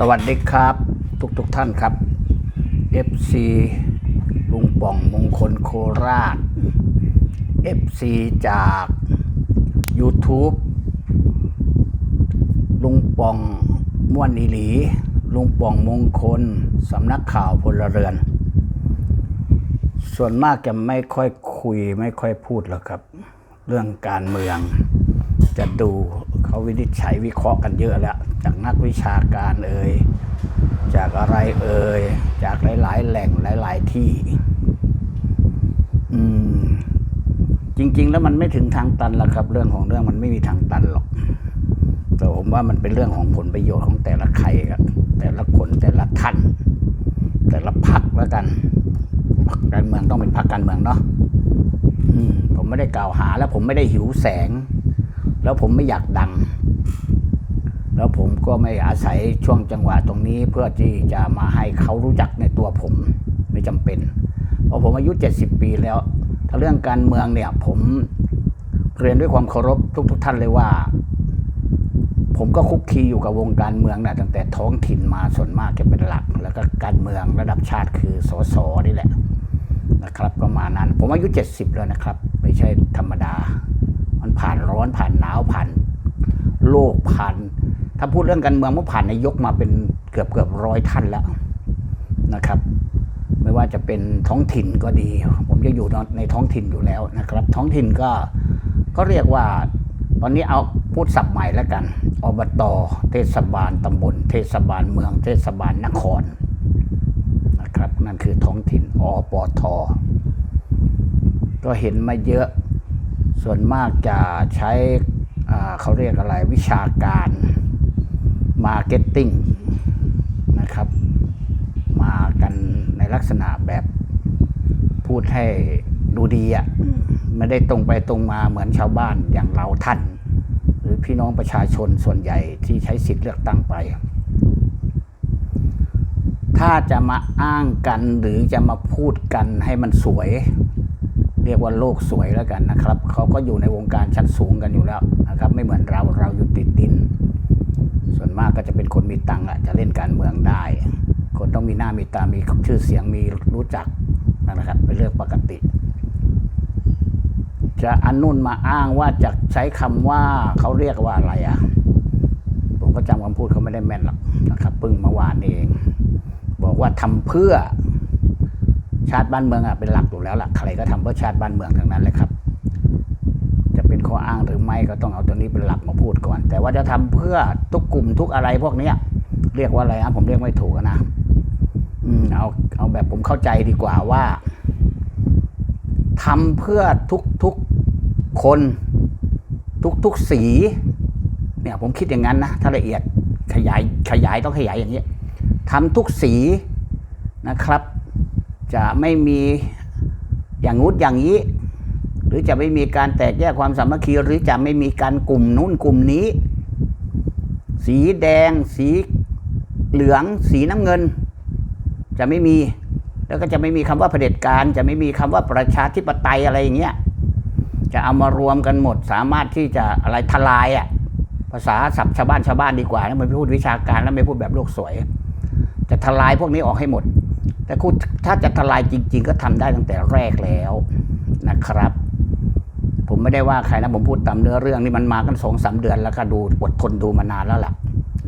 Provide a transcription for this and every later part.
สวัสดีครับ ทุกทุกท่านครับ FC ลุงป่องมงคลโคราช FC จาก YouTube ลุงป่องม่วนอีหลี ลุงป่องมงคลสำนักข่าวพลเรือน ส่วนมากจะไม่ค่อยคุยไม่ค่อยพูดหรอกครับ เรื่องการเมืองจะดู เขาวินิจฉัยวิเคราะห์กันเยอะแล้ว จากนักวิชาการเอ่ยจากอะไรเอ่ยจากหลาย ๆ แหล่งหลาย ๆ ที่ อืม จริง ๆ แล้วมันไม่ถึงทางตันหรอกครับ เรื่องของเรื่องมันไม่มีทางตันหรอกแต่ผมว่ามันเป็นเรื่องของผลประโยชน์ของแต่ละใครครับแต่ละคนแต่ละท่าน แต่ละพักแล้วกันพรรคการเมืองต้องเป็นพรรคการเมืองเนาะอืมผมไม่ได้กล่าวหาแล้วผมไม่ได้หิวแสง แล้วผมไม่อยากดัง แล้วผมก็ไม่อาศัยช่วงจังหวะตรงนี้เพื่อที่จะมาให้เขารู้จักในตัวผมไม่จำเป็น เพราะผมอายุ 70 ปีแล้ว ถ้าเรื่องการเมืองเนี่ยผมเรียนด้วยความเคารพทุก ๆท่านเลยว่า ผมก็คุกคีอยู่กับวงการเมืองนะตั้งแต่ท้องถิ่นมาส่วนมากจะเป็นหลัก แล้วก็การเมืองระดับชาติคือสสนี่แหละนะครับ ประมาณนั้น ผมอายุ 70 แล้วนะครับ ไม่ใช่ธรรมดา มันผ่านร้อนผ่านหนาวผ่านโลกผ่าน ถ้าพูดเรื่องการเมืองมันผ่านนายกมาเป็นเกือบเกือบร้อยท่านแล้วนะครับ ไม่ว่าจะเป็นท้องถิ่นก็ดี ผมจะอยู่ในท้องถิ่นอยู่แล้วนะครับ ท้องถิ่นก็ก็เรียกว่าตอนนี้เอาพูดศัพท์ใหม่แล้วกัน อบต เทศบาลตำบล เทศบาลเมือง เทศบาลนครนะครับ นั่นคือท้องถิ่นอปทก็เห็นมาเยอะ ส่วนมากจะใช้เขาเรียกอะไรวิชาการมาร์เก็ตติ้งนะครับ มากันในลักษณะแบบพูดให้ดูดีอะ่ะไม่ได้ตรงไปตรงมาเหมือนชาวบ้านอย่างเราท่าน หรือพี่น้องประชาชนส่วนใหญ่ที่ใช้สิทธิ์เลือกตั้งไป ถ้าจะมาอ้างกันหรือจะมาพูดกันให้มันสวย เรียกว่าโลกสวยแล้วกันนะครับเขาก็อยู่ในวงการชั้นสูงกันอยู่แล้วนะครับ ไม่เหมือนเราเราอยู่ติดดิน ส่วนมากก็จะเป็นคนมีตังค์อะจะเล่นการเมืองได้ คนต้องมีหน้ามีตา มีชื่อเสียงมีรู้จักนะครับเป็นเรื่องปกติ จะอันนุ่นมาอ้างว่าจะใช้คำว่าเขาเรียกว่าอะไรอะผมก็จำคำพูดเขาไม่ได้แม่นหรอกนะครับเพิ่งเมื่อวานนี้เอง บอกว่าทำเพื่อ ชาติบ้านเมืองอะเป็นหลักอยู่แล้วล่ะใครก็ทำเพื่อชาติบ้านเมืองทั้งนั้นเลยครับ จะเป็นข้ออ้างหรือไม่ก็ต้องเอาตัวนี้เป็นหลักมาพูดก่อน แต่ว่าจะทำเพื่อทุกกลุ่มทุกอะไรพวกเนี้ย เรียกว่าอะไรนะผมเรียกไม่ถูกนะอืมเอาเอาแบบผมเข้าใจดีกว่าว่าทำเพื่อทุกทุกคนทุกทุกสี เนี่ยผมคิดอย่างนั้นนะถ้าละเอียดขยายขยายต้องขยายอย่างนี้ทำทุกสีนะครับ จะไม่มีอย่างงู้นอย่างนี้ หรือจะไม่มีการแตกแยกความสามัคคีหรือจะไม่มีการกลุ่มนู้นกลุ่มนี้ สีแดง สีเหลือง สีน้ำเงิน จะไม่มี แล้วก็จะไม่มีคำว่าเผด็จการ จะไม่มีคำว่าประชาธิปไตยอะไรอย่างเงี้ยจะเอามารวมกันหมด สามารถที่จะอะไรทลายอะ่ะภาษาศัพท์ชาวบ้านชาวบ้านดีกว่านะไม่พูดวิชาการแล้วไม่พูดแบบโลกสวย จะทลายพวกนี้ออกให้หมด แต่คุณถ้าจะทลายจริง ๆ ก็ทำได้ตั้งแต่แรกแล้วนะครับ ผมไม่ได้ว่าใครนะผมพูดตามเนื้อเรื่องนี่มันมากันสองสาเดือนแล้วก็ดูอดทนดูมานานแล้วล่ะ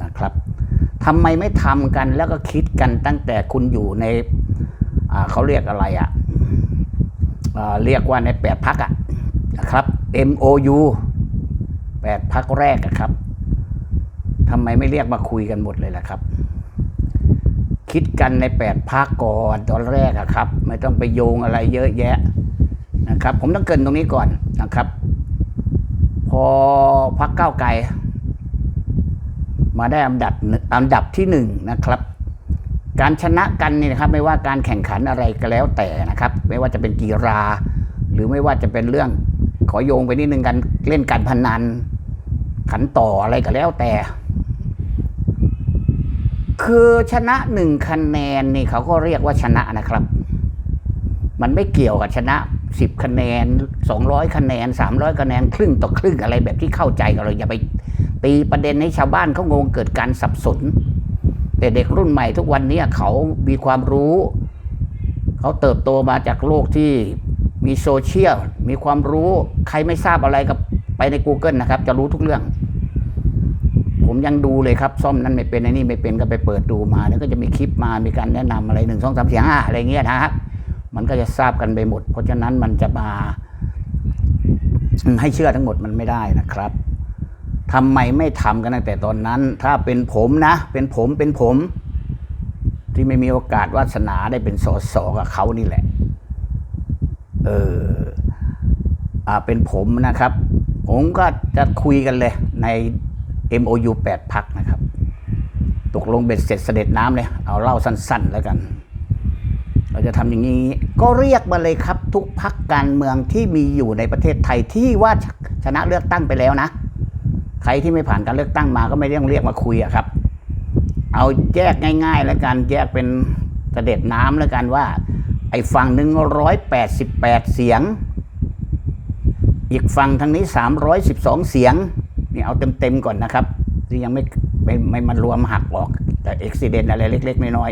นะครับทำไมไม่ทำกันแล้วก็คิดกันตั้งแต่คุณอยู่ในเขาเรียกอะไรอะ่ะอ่าเรียกว่าในแปดพักอะนะครับ MOU แปดพักแรกอะครับทำไมไม่เรียกมาคุยกันหมดเลยล่ะครับ คิดกันในแปดพักก่อนตอนแรกอะครับ ไม่ต้องไปโยงอะไรเยอะแยะนะครับ ผมต้องเกินตรงนี้ก่อนนะครับ พอพักเก้าไกล มาได้อันดับอันดับที่หนึ่งนะครับการชนะกันนี่นะครับไม่ว่าการแข่งขันอะไรก็แล้วแต่นะครับ ไม่ว่าจะเป็นกีฬาหรือไม่ว่าจะเป็นเรื่องขอโยงไปนิดนึงกันเล่นการพนัน ขันต่ออะไรก็แล้วแต่ คือชนะหนึ่งคะแนนนี่เขาก็เรียกว่าชนะนะครับ มันไม่เกี่ยวกับชนะสิบคะแนนสองร้อยคะแนนสามร้อยคะแนน ครึ่งต่อครึ่งอะไรแบบที่เข้าใจกันเลยอย่าไปตีประเด็นให้ชาวบ้านเขางงเกิดการสับสน แต่เด็กรุ่นใหม่ทุกวันนี้เขามีความรู้ เขาเติบโตมาจากโลกที่มีโซเชียล มีความรู้ใครไม่ทราบอะไรกับไปใน Google นะครับ จะรู้ทุกเรื่อง ผมยังดูเลยครับ ซ่อมนั้นไม่เป็นไอ้นี่ไม่เป็นก็ไปเปิดดูมาแล้วก็จะมีคลิปมามีการแนะนำอะไรหนึ่งสองสามสี่ห้าอะไรเงี้ยนะครับมันก็จะทราบกันไปหมด เพราะฉะนั้นมันจะมาให้เชื่อทั้งหมดมันไม่ได้นะครับทำไมไม่ทำกันตั้งแต่ตอนนั้น ถ้าเป็นผมนะ เป็นผมเป็นผม ที่ไม่มีโอกาสวาสนาได้เป็นสสกับเขานี่แหละ เอออ่าเป็นผมนะครับ ผมก็จะคุยกันเลยใน MOU 8 พักนะครับ ตกลงเบ็ดเสร็จเสด็จน้ำเลย เอาเล่าสั้นๆแล้วกัน เราจะทำอย่างนี้ ก็เรียกมาเลยครับ ทุกพักการเมืองที่มีอยู่ในประเทศไทยที่ว่าชนะเลือกตั้งไปแล้วนะ ใครที่ไม่ผ่านการเลือกตั้งมาก็ไม่ต้องเรียกมาคุยอะครับ เอาแยกง่ายๆ แล้วกันแยกเป็นเสด็จน้ำแล้วกันว่า ไอ้ฝั่งหนึ่งร้อยแปดสิบแปดเสียง อีกฝั่งทางนี้สามร้อยสิบสองเสียง นี่เอาเต็มๆก่อนนะครับ ที่ยังไม่ไม่ไม่มารวมหักออก แต่อุบิเหตุอะไรเล็ก ๆ น้อย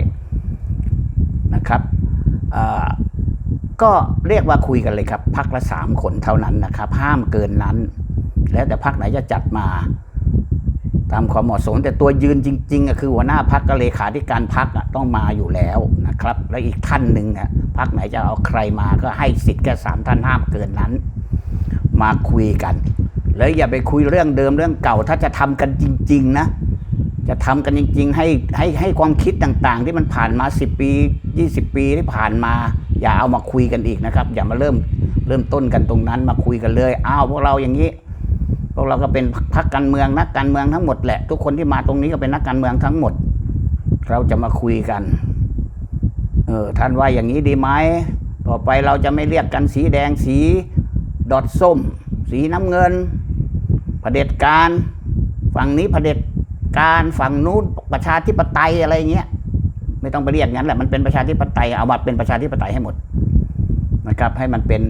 ๆนะครับก็เรียกว่าคุยกันเลยครับพักละสามคนเท่านั้นนะครับ ห้ามเกินนั้น แล้วแต่พักไหนจะจัดมา ตามความเหมาะสมแต่ตัวยืนจริงๆอะคือหัวหน้าพักกับเลขาธิการพักต้องมาอยู่แล้วนะครับ แล้วอีกท่านหนึ่งพักไหนจะเอาใครมาก็ให้สิทธิ์แค่สามท่านห้ามเกินนั้น มาคุยกัน แล้วอย่าไปคุยเรื่องเดิมเรื่องเก่า ถ้าจะทำกันจริง ๆ นะ จะทำกันจริง ๆ ให้ให้ให้ความคิดต่างๆ ที่มันผ่านมา 10 ปี 20 ปีที่ผ่านมา อย่าเอามาคุยกันอีกนะครับ อย่ามาเริ่มเริ่มต้นกันตรงนั้นมาคุยกันเลยอ้าวพวกเราอย่างนี้พวกเราก็เป็นพรรคการเมืองนักการเมืองทั้งหมดแหละ ทุกคนที่มาตรงนี้ก็เป็นนักการเมืองทั้งหมด เราจะมาคุยกันเออท่านว่าอย่างนี้ดีไหมต่อไปเราจะไม่เรียกกันสีแดงสีดอทส้ม สีน้ำเงิน เผด็จการฝั่งนี้เผด็จการฝั่งนู้นประชาธิปไตยอะไรเงี้ยไม่ต้องไปเรียกงั้นแหละมันเป็นประชาธิปไตยเอามาเป็นประชาธิปไตยให้หมดนะครับ ให้มันเป็น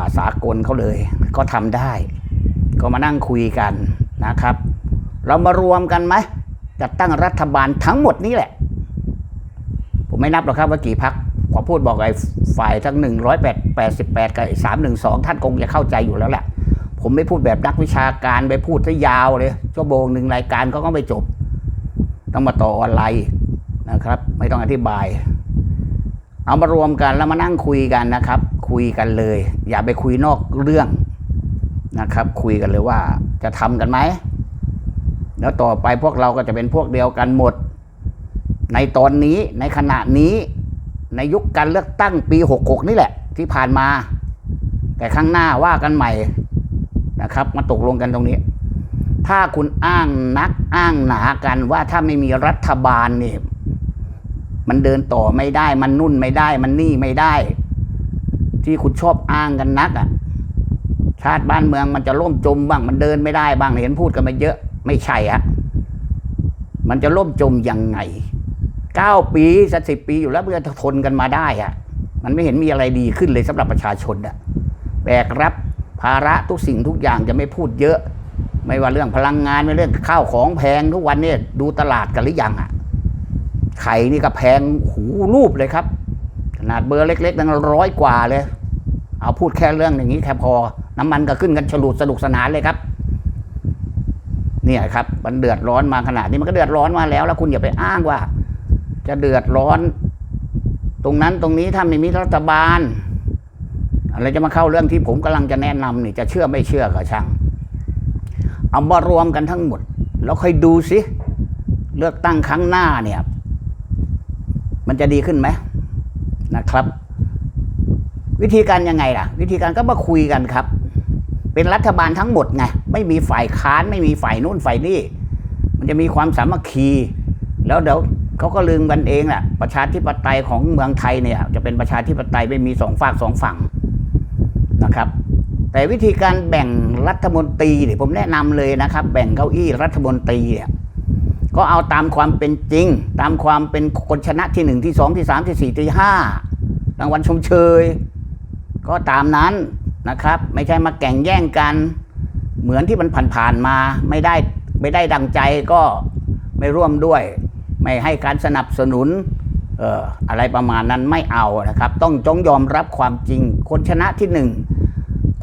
าสากลเขาเลย ก็ทำได้ ก็มานั่งคุยกันนะครับ เรามารวมกันไหมจัดตั้งรัฐบาลทั้งหมดนี้แหละ ผมไม่นับหรอกครับว่ากี่พักขอพูดบอกไอ้ฝ่ายทั้งหนึ่งร้อยแปดแปดสิบแปดกับสามหนึ่งสองท่านคงจะเข้าใจอยู่แล้วแหละ ผมไม่พูดแบบนักวิชาการไปพูดซะยาวเลยชั่วโมงหนึ่งรายการเขาก็ไม่จบ ต้องมาต่อออนไลน์นะครับ ไม่ต้องอธิบาย เอามารวมกันแล้วมานั่งคุยกันนะครับ คุยกันเลย อย่าไปคุยนอกเรื่องนะครับ คุยกันเลยว่าจะทำกันไหมแล้วต่อไปพวกเราก็จะเป็นพวกเดียวกันหมด ในตอนนี้ในขณะนี้ในยุคการเลือกตั้งปี 66 นี่แหละ ที่ผ่านมา แต่ข้างหน้าว่ากันใหม่ นะครับมาตกลงกันตรงนี้ ถ้าคุณอ้างนักอ้างหนากันว่าถ้าไม่มีรัฐบาลเนี่ยมันเดินต่อไม่ได้ มันนุ่นไม่ได้ มันนี่ไม่ได้ ที่คุณชอบอ้างกันนักอะ ชาติบ้านเมืองมันจะล่มจมบ้าง มันเดินไม่ได้บ้างเห็นพูดกันมาเยอะไม่ใช่อะมันจะล่มจมยังไงเก้าปีสักสิบปีอยู่แล้วเพื่อทนกันมาได้อะมันไม่เห็นมีอะไรดีขึ้นเลยสำหรับประชาชนอะแบกรับ ภาระทุกสิ่งทุกอย่างจะไม่พูดเยอะ ไม่ว่าเรื่องพลังงานไม่เรื่องข้าวของแพงทุกวันเนี่ยดูตลาดกันหรือยังอะไข่นี่ก็แพงหูรูปเลยครับ ขนาดเบอร์เล็กๆตั้งร้อยกว่าเลย เอาพูดแค่เรื่องอย่างนี้แค่พอ น้ำมันก็ขึ้นกันฉลุดสนุกสนานเลยครับ เนี่ยครับมันเดือดร้อนมาขนาดนี้มันก็เดือดร้อนมาแล้ว แล้วคุณอย่าไปอ้างว่า จะเดือดร้อน ตรงนั้นตรงนี้ถ้าไม่มีรัฐบาล อะไรจะมาเข้าเรื่องที่ผมกำลังจะแนะนำนี่จะเชื่อไม่เชื่อก็ช่าง เอามารวมกันทั้งหมด แล้วค่อยดูสิ เลือกตั้งครั้งหน้าเนี่ย มันจะดีขึ้นไหมนะครับ วิธีการยังไงล่ะ วิธีการก็มาคุยกันครับ เป็นรัฐบาลทั้งหมดไงไม่มีฝ่ายค้านไม่มีฝ่ายนู่นฝ่ายนี่มันจะมีความสามัคคี แล้วเดี๋ยวเขาก็ลืมกันเองแหละประชาธิปไตยของเมืองไทยเนี่ย จะเป็นประชาธิปไตยไม่มีสองฝากสองฝั่ง นะครับ แต่วิธีการแบ่งรัฐมนตรีเนี่ยผมแนะนำเลยนะครับ แบ่งเก้าอี้รัฐมนตรีเนี่ยก็เอาตามความเป็นจริง ตามความเป็นคนชนะที่หนึ่งที่สองที่สามที่สี่ที่ห้ารางวัลชมเชย ก็ตามนั้นนะครับ ไม่ใช่มาแข่งแย่งกัน เหมือนที่มันผ่านๆมาไม่ได้ไม่ได้ดังใจก็ไม่ร่วมด้วย ไม่ให้การสนับสนุนเอออะไรประมาณนั้นไม่เอานะครับ ต้องจงยอมรับความจริงคนชนะที่หนึ่ง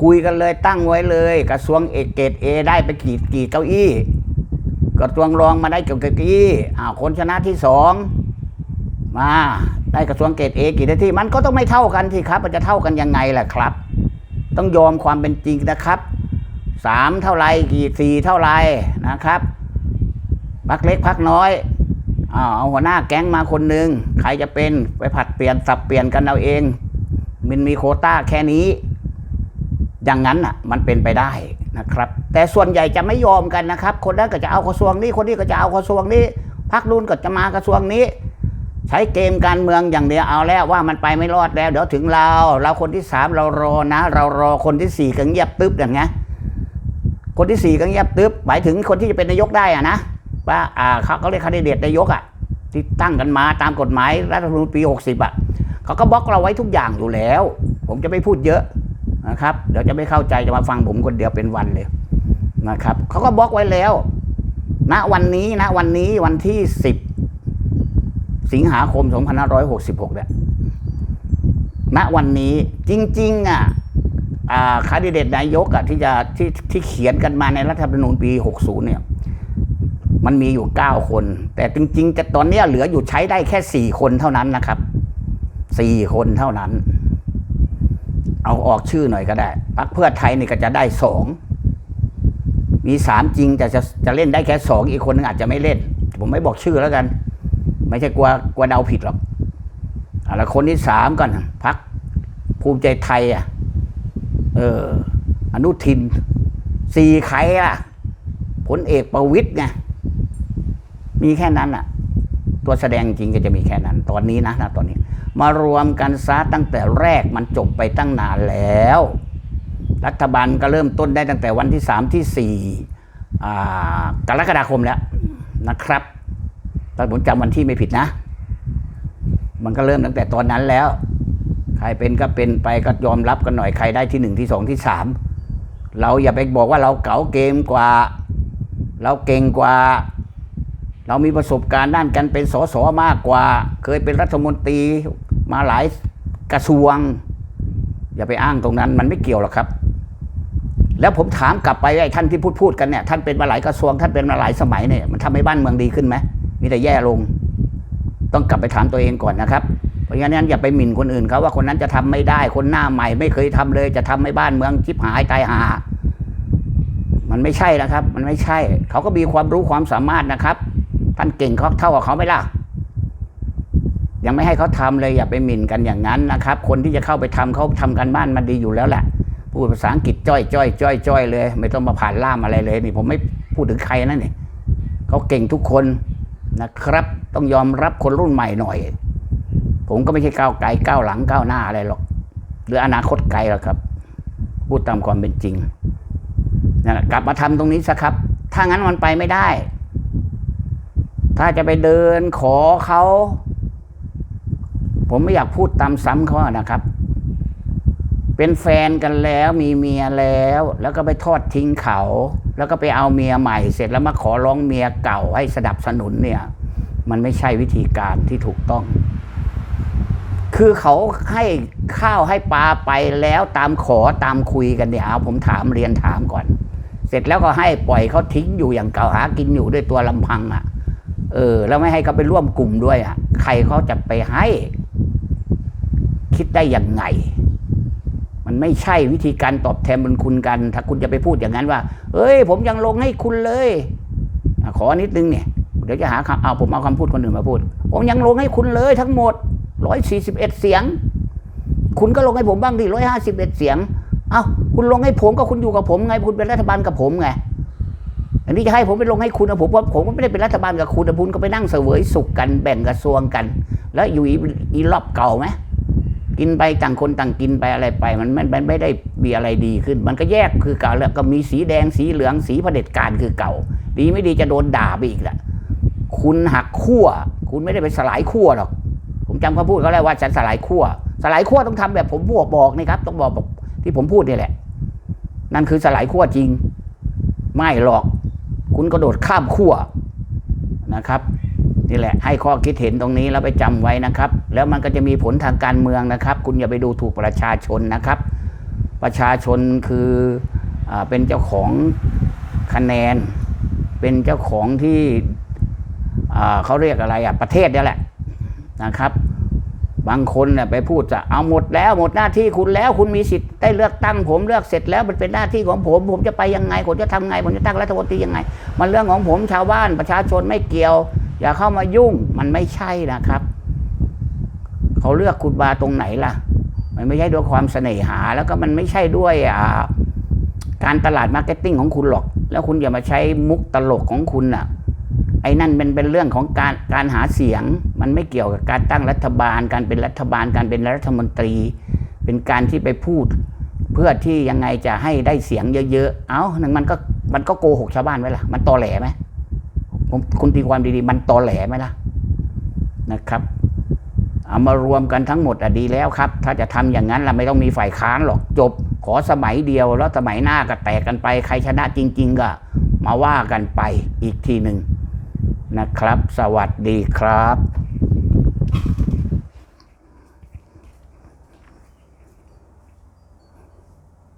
คุยกันเลยตั้งไว้เลย กระทรวงเอกเกตเอได้ไปกี่กี่เก้าอี้กระทรวงรองมาได้เกี่เก้าอี้อ้าวคนชนะที่สองมาได้กระทรวงเกตเอกี่นาทีมันก็ต้องไม่เท่ากันสิครับ มันจะเท่ากันยังไงล่ะครับ ต้องยอมความเป็นจริงนะครับสามเท่าไรกี่สี่เท่าไรนะครับพักเล็กพักน้อยอาเอาหัวหน้าแก๊งมาคนหนึ่งใครจะเป็นไปผัดเปลี่ยนสับเปลี่ยนกันเอาเอง มันมีโคต้าแค่นี้ อย่างนั้นอะมันเป็นไปได้นะครับ แต่ส่วนใหญ่จะไม่ยอมกันนะครับ คนนั้นก็จะเอากระทรวงนี้คนนี้ก็จะเอากระทรวงนี้พักรุ่นก็จะมากระทรวงนี้ ใช้เกมการเมืองอย่างเดียวเอาแล้วว่ามันไปไม่รอดแล้ว เดี๋ยวถึงเรา เราคนที่สามเรารอนะ เรารอคนที่สี่ก็เงียบตึ๊บอย่างเงี้ยคนที่สี่ก็เงียบตึ๊บหมายถึงคนที่จะเป็นนายกได้อะนะว่าอ่าเขาเขาเรียกคันดิเดตนายกอะที่ตั้งกันมาตามกฎหมายรัฐธรรมนูญปี 60อะเขาก็บล็อกเราไว้ทุกอย่างอยู่แล้ว ผมจะไม่พูดเยอะ นะครับ เดี๋ยวจะไม่เข้าใจจะมาฟังผมคนเดียวเป็นวันเลยนะครับเขาก็บล็อกไว้แล้วณวันนี้ณวันนี้วันที่10สิงหาคม 2566เนี่ยณวันนี้จริง ๆ อะอ่าคาดิเดตนายกอะที่จะที่ที่เขียนกันมาในรัฐธรรมนูญปี 60 เนี่ย มันมีอยู่ 9 คน แต่จริง ๆ จะตอนนี้เหลืออยู่ใช้ได้แค่ 4 คนเท่านั้นนะครับ 4 คนเท่านั้น เอาออกชื่อหน่อยก็ได้พรรคเพื่อไทยนี่ก็จะได้สองมีสามจริงแต่จะจะเล่นได้แค่สองอีกคนนึงอาจจะไม่เล่น ผมไม่บอกชื่อแล้วกัน ไม่ใช่กลัวกลัวเดาผิดหรอกอะแล้วคนที่สามก่อนพรรคภูมิใจไทยอะเอออนุทินสี่ใครล่ะผลเอกประวิตยไงมีแค่นั้นอะ ตัวแสดงจริงก็จะมีแค่นั้น ตอนนี้นะนะตอนนี้ มารวมกันซะตั้งแต่แรกมันจบไปตั้งนานแล้ว รัฐบาลก็เริ่มต้นได้ตั้งแต่วันที่สามที่สี่กรกฎาคมแล้วนะครับถ้าผมจำวันที่ไม่ผิดนะ มันก็เริ่มตั้งแต่ตอนนั้นแล้ว ใครเป็นก็เป็นไปก็ยอมรับกันหน่อยใครได้ที่หนึ่งที่สองที่สามเราอย่าไปบอกว่าเราเก๋าเกมกว่า เราเก่งกว่า เรามีประสบการณ์ด้านการเป็นสสมากกว่า เคยเป็นรัฐมนตรี มาหลายกระทรวง อย่าไปอ้างตรงนั้น มันไม่เกี่ยวหรอกครับ แล้วผมถามกลับไปไอ้ท่านที่พูดพูดกันเนี่ยท่านเป็นมาหลายกระทรวงท่านเป็นมาหลายสมัยเนี่ยมันทำให้บ้านเมืองดีขึ้นไหมมีแต่แย่ลง ต้องกลับไปถามตัวเองก่อนนะครับเพราะฉะนั้นอย่าไปหมิ่นคนอื่นเขาว่าคนนั้นจะทำไม่ได้คนหน้าใหม่ ไม่เคยทำเลย จะทำให้บ้านเมืองชิบหายตายหามันไม่ใช่นะครับ มันไม่ใช่ เขาก็มีความรู้ความสามารถนะครับ ท่านเก่งเขาเท่ากับเขาไหมล่ะ ยังไม่ให้เขาทำเลยอย่าไปหมิ่นกันอย่างนั้นนะครับ คนที่จะเข้าไปทำเขาทำกันบ้านมาดีอยู่แล้วแหละพูดภาษาอังกฤษจ้อยจ้อยจ้อยจ้อยเลย ไม่ต้องมาผ่านล่ามอะไรเลยนี่ผมไม่พูดถึงใครนะนี่เขาเก่งทุกคนนะครับ ต้องยอมรับคนรุ่นใหม่หน่อย ผมก็ไม่ใช่ก้าวไกลก้าวหลังก้าวหน้าอะไรหรอกหรืออนาคตไกลหรอกครับ พูดตามความเป็นจริงนะกลับมาทำตรงนี้ซะครับ ถ้างั้นมันไปไม่ได้ ถ้าจะไปเดินขอเขา ผมไม่อยากพูดตามซ้ำเขาอนะครับ เป็นแฟนกันแล้วมีเมียแล้ว แล้วก็ไปทอดทิ้งเขา แล้วก็ไปเอาเมียใหม่ เสร็จแล้วมาขอร้องเมียเก่าให้สนับสนุนเนี่ย มันไม่ใช่วิธีการที่ถูกต้อง คือเขาให้ข้าวให้ปลาไปแล้วตามขอตามคุยกันเนี่ยเอาผมถามเรียนถามก่อน เสร็จแล้วก็ให้ปล่อยเขาทิ้งอยู่อย่างเก่าหากินอยู่ด้วยตัวลำพังอะ เออ แล้วไม่ให้เขาไปร่วมกลุ่มด้วยอะ ใครเขาจะไปให้ คิดได้ยังไง มันไม่ใช่วิธีการตอบแทนบุญคุณกัน ถ้าคุณจะไปพูดอย่างนั้นว่า เอ้ย ผมยังลงให้คุณเลยอขอนิดนึงเนี่ยเดี๋ยวจะหาคำเอาผมเอาคำพูดคนอื่นมาพูด ผมยังลงให้คุณเลยทั้งหมดร้อยสี่สิบเอ็ดเสียง คุณก็ลงให้ผมบ้างดิร้อยห้าสิบเอ็ดเสียง เอ้าคุณลงให้ผมก็คุณอยู่กับผมไง คุณเป็นรัฐบาลกับผมไงอันนี้จะให้ผมไปลงให้คุณนะผมว่าผมก็ไม่ได้เป็นรัฐบาลกับคุณแต่คุณก็ไปนั่งเสวยสุขกันแบ่งกระทรวงกัน แล้วอยู่อีรอบเก่าไหม กินไปต่างคนต่างกินไปอะไรไปมันมันมันไม่ได้มีอะไรดีขึ้น มันก็แยกคือเก่าแล้วก็มีสีแดงสีเหลืองสีเผด็จการคือเก่า ดีไม่ดีจะโดนด่าไปอีกแหละคุณหักขั้ว คุณไม่ได้ไปสลายขั้วหรอก ผมจำเขาพูดเขาแล้ว่าฉันสลายขั้วสลายขั้วต้องทำแบบผมบอกบอกนี่ครับ ต้องบอกบอกที่ผมพูดนี่แหละ นั่นคือสลายขั้วจริง ไม่หรอก คุณกระโดดข้ามขั้วนะครับ นี่แหละให้ข้อคิดเห็นตรงนี้แล้วไปจำไว้นะครับ แล้วมันก็จะมีผลทางการเมืองนะครับ คุณอย่าไปดูถูกประชาชนนะครับ ประชาชนคืออเป็นเจ้าของคะแนน เป็นเจ้าของที่เขาเรียกอะไรอะประเทศนี่แหละนะครับ บางคนเนี่ยไปพูดจะเอาหมดแล้วหมดหน้าที่คุณแล้วคุณมีสิทธิ์ได้เลือกตั้งผมเลือกเสร็จแล้วมันเป็นหน้าที่ของผม ผมจะไปยังไงผมจะทำไงผมจะตั้งรัฐมนตรียังไง มันเรื่องของผมชาวบ้านประชาชนไม่เกี่ยว อย่าเข้ามายุ่งมันไม่ใช่นะครับ เขาเลือกคุณบาตรงไหนล่ะ มันไม่ใช่ด้วยความเสน่หา แล้วก็มันไม่ใช่ด้วยการตลาดมาร์เก็ตติ้งของคุณหรอก แล้วคุณอย่ามาใช้มุกตลกของคุณน่ะไอ้นั่นเป็นเป็นเรื่องของการการหาเสียง มันไม่เกี่ยวกับการตั้งรัฐบาล การเป็นรัฐบาลการเป็นรัฐมนตรี เป็นการที่ไปพูด เพื่อที่ยังไงจะให้ได้เสียงเยอะๆ เอ้าหนึ่งมันก็มันก็โกหกชาวบ้านไว้ล่ะ มันตอแหลไหม ผมคุณตีความดีๆ มันตอแหลไหมล่ะนะครับเอามารวมกันทั้งหมดอะดีแล้วครับ ถ้าจะทำอย่างนั้นเราไม่ต้องมีฝ่ายค้านหรอกจบ ขอสมัยเดียวแล้วสมัยหน้าก็แตกกันไป ใครชนะจริง ๆ ก็ มาว่ากันไปอีกทีหนึ่งนะครับ สวัสดีครับ